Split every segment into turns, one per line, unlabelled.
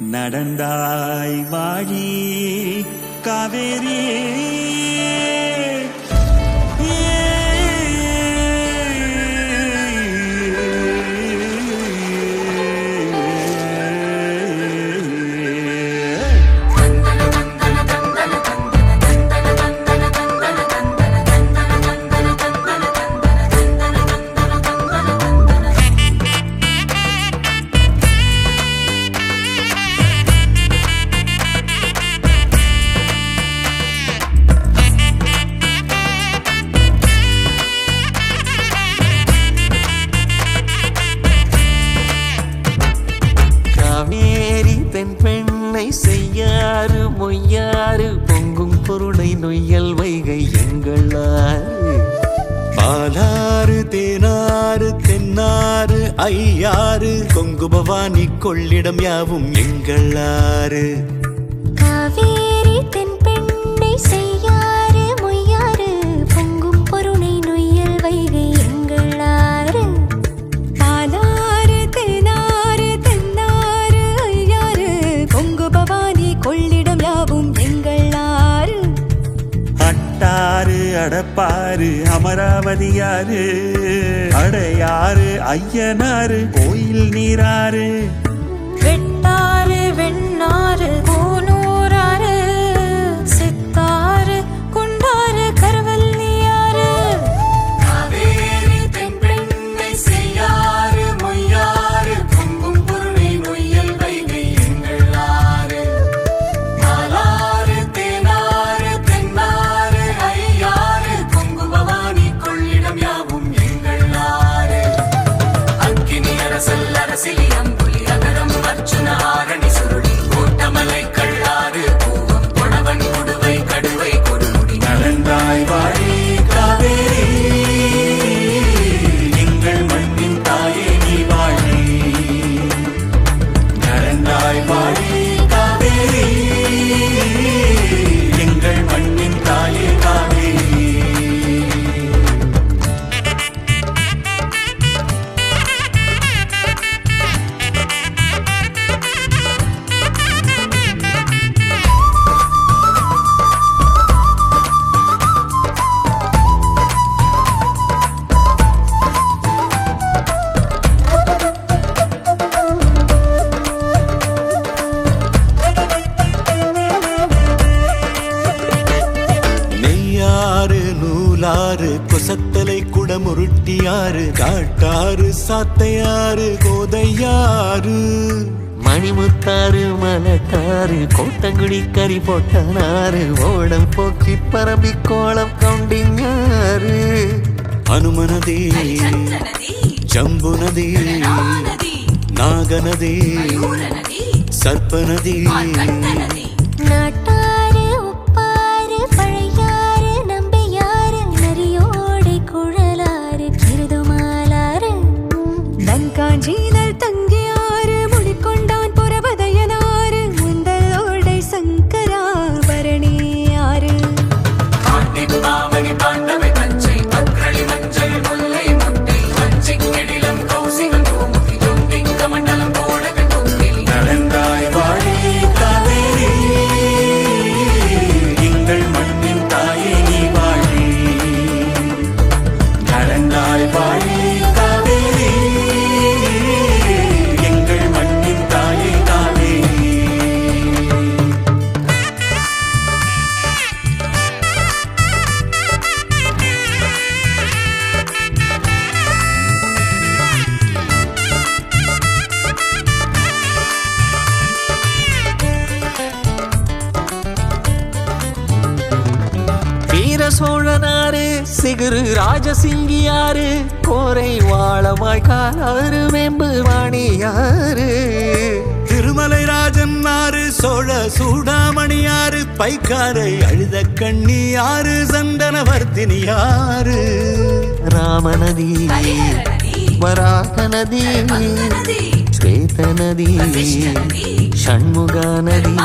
நடந்தாய் வாழி காவேரியே ஐயாறு கொங்கு பவானி கொள்ளிடம் யாவும் எங்களாறு? அடப்பாரு அமராவதியாரு அடையாறு ஐயனாறு கோயில் நீராறு
வெட்டாறு வெண்ணாறு
கொசத்தலை குடமுருட்டியாறு காட்டாறு சாத்தையாறு கோதையாறு.
மணிமுத்தாறு மலத்தாறு கோட்டங்குடி கறி போட்டனாறு ஓடம் போக்கி பரம்பி கோலம் கொண்டிஞாறு அனுமனதி ஜம்புனதி நாகநதி சர்ப்பநதி
நாட்டு வாழி
சோழனாரு சிகுரு ராஜசிங்கியாரு கோரை வாழமாய் காலாறு வெம்பு வாணியாரு.
திருமலை ராஜன் ஆறு சோழ சூடாமணியாறு பைக்காரை அழுத கண்ணி ஆறு சந்தனவர்த்தினி ஆறு
ராமநதி வராக நதி ஸ்வேத நதி ஷண்முக நதி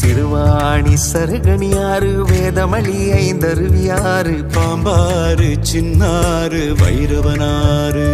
சிறுவாணி சருகணியாறு வேதமணி ஐந்தருவியாறு
பாம்பாறு சின்னாறு வைரவனாறு.